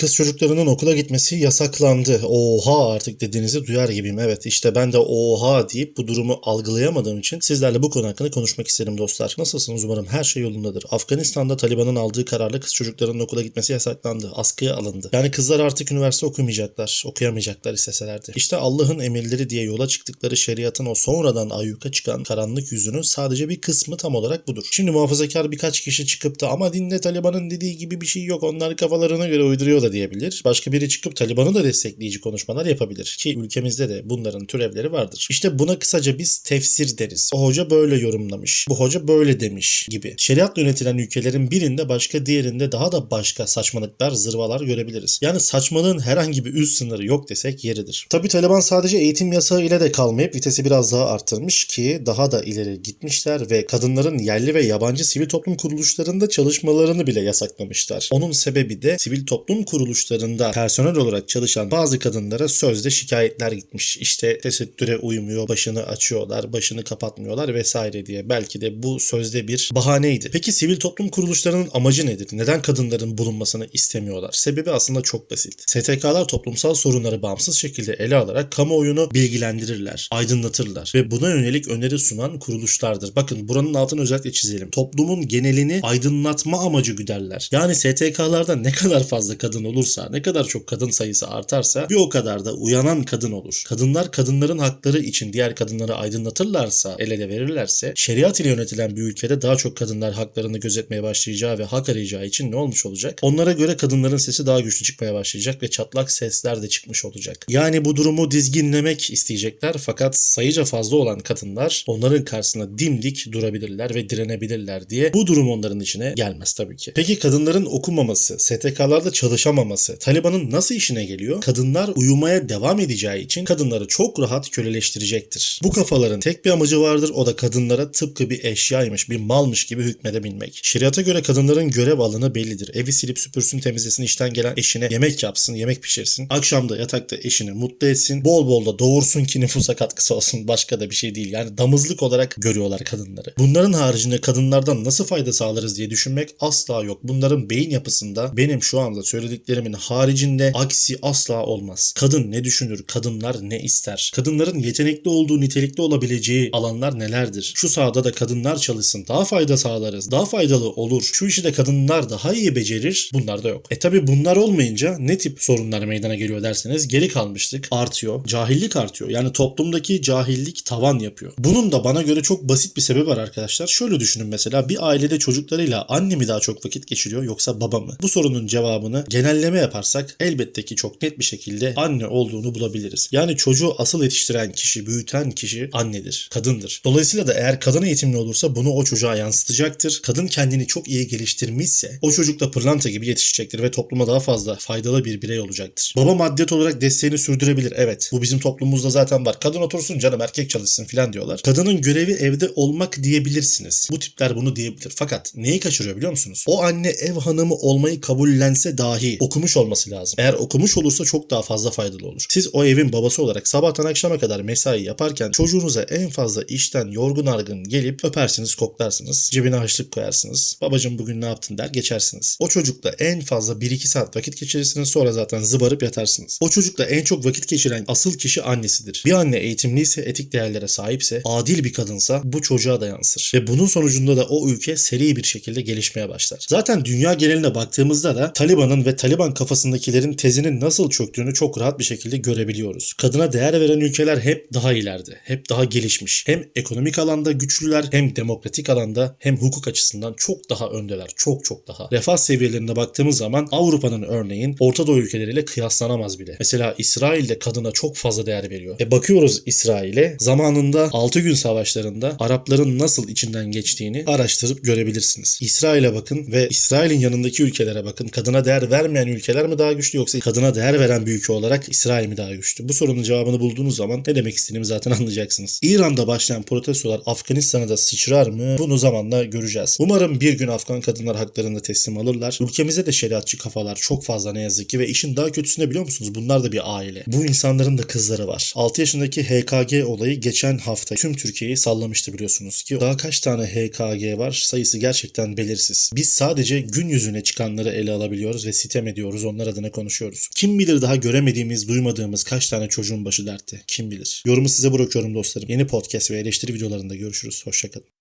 Kız çocuklarının okula gitmesi yasaklandı. Oha artık dediğinizi duyar gibiyim. Evet işte ben de oha deyip bu durumu algılayamadığım için sizlerle bu konu hakkında konuşmak isterim dostlar. Nasılsınız umarım her şey yolundadır. Afganistan'da Taliban'ın aldığı kararla kız çocuklarının okula gitmesi yasaklandı. Askıya alındı. Yani kızlar artık üniversite okumayacaklar. Okuyamayacaklar isteselerdi. İşte Allah'ın emirleri diye yola çıktıkları şeriatın o sonradan ayyuka çıkan karanlık yüzünün sadece bir kısmı tam olarak budur. Şimdi muhafazakar birkaç kişi çıkıp da ama dinde Taliban'ın dediği gibi bir şey yok. Onlar kafalarına göre uyduruyor diyebilir. Başka biri çıkıp Taliban'ı da destekleyici konuşmalar yapabilir. Ki ülkemizde de bunların türevleri vardır. İşte buna kısaca biz tefsir deriz. O hoca böyle yorumlamış. Bu hoca böyle demiş gibi. Şeriatla yönetilen ülkelerin birinde başka diğerinde daha da başka saçmalıklar, zırvalar görebiliriz. Yani saçmalığın herhangi bir üst sınırı yok desek yeridir. Tabi Taliban sadece eğitim yasağı ile de kalmayıp vitesi biraz daha arttırmış ki daha da ileri gitmişler ve kadınların yerli ve yabancı sivil toplum kuruluşlarında çalışmalarını bile yasaklamışlar. Onun sebebi de sivil toplum kuruluşlarında personel olarak çalışan bazı kadınlara sözde şikayetler gitmiş. İşte tesettüre uymuyor, başını açıyorlar, başını kapatmıyorlar vesaire diye. Belki de bu sözde bir bahaneydi. Peki sivil toplum kuruluşlarının amacı nedir? Neden kadınların bulunmasını istemiyorlar? Sebebi aslında çok basit. STK'lar toplumsal sorunları bağımsız şekilde ele alarak kamuoyunu bilgilendirirler, aydınlatırlar ve buna yönelik öneri sunan kuruluşlardır. Bakın buranın altını özellikle çizelim. Toplumun genelini aydınlatma amacı güderler. Yani STK'larda ne kadar fazla kadın olursa, ne kadar çok kadın sayısı artarsa bir o kadar da uyanan kadın olur. Kadınlar kadınların hakları için diğer kadınları aydınlatırlarsa, el ele verirlerse şeriat ile yönetilen bir ülkede daha çok kadınlar haklarını gözetmeye başlayacağı ve hak arayacağı için ne olmuş olacak? Onlara göre kadınların sesi daha güçlü çıkmaya başlayacak ve çatlak sesler de çıkmış olacak. Yani bu durumu dizginlemek isteyecekler fakat sayıca fazla olan kadınlar onların karşısında dimdik durabilirler ve direnebilirler diye bu durum onların içine gelmez tabii ki. Peki kadınların okumaması, STK'larda çalışamaması Taliban'ın nasıl işine geliyor? Kadınlar uyumaya devam edeceği için kadınları çok rahat köleleştirecektir. Bu kafaların tek bir amacı vardır o da kadınlara tıpkı bir eşyaymış, bir malmış gibi hükmedebilmek. Şeriata göre kadınların görev alanı bellidir. Evi silip süpürsün temizlesin, işten gelen eşine yemek yapsın, yemek pişirsin. Akşamda yatakta eşini mutlu etsin. Bol bol da doğursun ki nüfusa katkısı olsun. Başka da bir şey değil. Yani damızlık olarak görüyorlar kadınları. Bunların haricinde kadınlardan nasıl fayda sağlarız diye düşünmek asla yok. Bunların beyin yapısında benim şu anda söylediklerimin haricinde aksi asla olmaz. Kadın ne düşünür? Kadınlar ne ister? Kadınların yetenekli olduğu, nitelikli olabileceği alanlar nelerdir? Şu sahada da kadınlar çalışsın. Daha fayda sağlarız. Daha faydalı olur. Şu işi de kadınlar daha iyi becerir. Bunlar da yok. E tabi bunlar olmayınca ne tip sorunlar meydana geliyor derseniz geri kalmışlık artıyor. Cahillik artıyor. Yani toplumdaki cahillik tavan yapıyor. Bunun da bana göre çok basit bir sebebi var arkadaşlar. Şöyle düşünün mesela bir ailede çocuklarıyla anne mi daha çok vakit geçiriyor yoksa baba mı? Bu sorunun cevabını genelleme yaparsak elbette ki çok net bir şekilde anne olduğunu bulabiliriz. Yani çocuğu asıl yetiştiren kişi, büyüten kişi annedir, kadındır. Dolayısıyla da eğer kadın eğitimli olursa bunu o çocuğa yansıtacaktır. Kadın kendini çok iyi geliştirmişse o çocuk da pırlanta gibi yetişecektir ve topluma daha fazla faydalı bir birey olacaktır. Baba maddiyet olarak desteğini sürdürebilir. Evet bu bizim toplumumuzda zaten var. Kadın otursun canım erkek çalışsın filan diyorlar. Kadının görevi evde olmak diyebilirsiniz. Bu tipler bunu diyebilir. Fakat neyi kaçırıyor biliyor musunuz? O anne ev hanımı olmayı kabullense dahi okumuş olması lazım. Eğer okumuş olursa çok daha fazla faydalı olur. Siz o evin babası olarak sabahtan akşama kadar mesai yaparken çocuğunuza en fazla işten yorgun argın gelip öpersiniz koklarsınız. Cebine harçlık koyarsınız. Babacım bugün ne yaptın der geçersiniz. O çocukla en fazla 1-2 saat vakit geçirirsiniz sonra zaten zıbarıp yatarsınız. O çocukla en çok vakit geçiren asıl kişi annesidir. Bir anne eğitimliyse, etik değerlere sahipse, adil bir kadınsa bu çocuğa da yansır. Ve bunun sonucunda da o ülke seri bir şekilde gelişmeye başlar. Zaten dünya geneline baktığımızda da Taliban'ın ve Taliban kafasındakilerin tezinin nasıl çöktüğünü çok rahat bir şekilde görebiliyoruz. Kadına değer veren ülkeler hep daha ileride, hep daha gelişmiş. Hem ekonomik alanda güçlüler, hem demokratik alanda, hem hukuk açısından çok daha öndeler. Çok çok daha. Refah seviyelerine baktığımız zaman Avrupa'nın örneğin Orta Doğu ülkeleriyle kıyaslanamaz bile. Mesela İsrail de kadına çok fazla değer veriyor. E bakıyoruz İsrail'e zamanında 6 gün savaşlarında Arapların nasıl içinden geçtiğini araştırıp görebilirsiniz. İsrail'e bakın ve İsrail'in yanındaki ülkelere bakın. Kadına değer vermeyen ülkeler mi daha güçlü yoksa kadına değer veren bir ülke olarak İsrail mi daha güçlü? Bu sorunun cevabını bulduğunuz zaman ne demek istediğimi zaten anlayacaksınız. İran'da başlayan protestolar Afganistan'a da sıçrar mı? Bunu zamanla göreceğiz. Umarım bir gün Afgan kadınlar haklarını teslim alırlar. Ülkemize de şeriatçı kafalar çok fazla ne yazık ki ve işin daha kötüsü ne biliyor musunuz? Bunlar da bir aile. Bu insanların da kızları var. 6 yaşındaki HKG olayı geçen hafta tüm Türkiye'yi sallamıştı biliyorsunuz ki. Daha kaç tane HKG var? Sayısı gerçekten belirsiz. Biz sadece gün yüzüne çıkanları ele alabiliyoruz ve sitem ediyoruz. Onlar adına konuşuyoruz. Kim bilir daha göremediğimiz, duymadığımız kaç tane çocuğun başı dertte. Kim bilir. Yorumu size bırakıyorum dostlarım. Yeni podcast ve eleştiri videolarında görüşürüz. Hoşçakalın.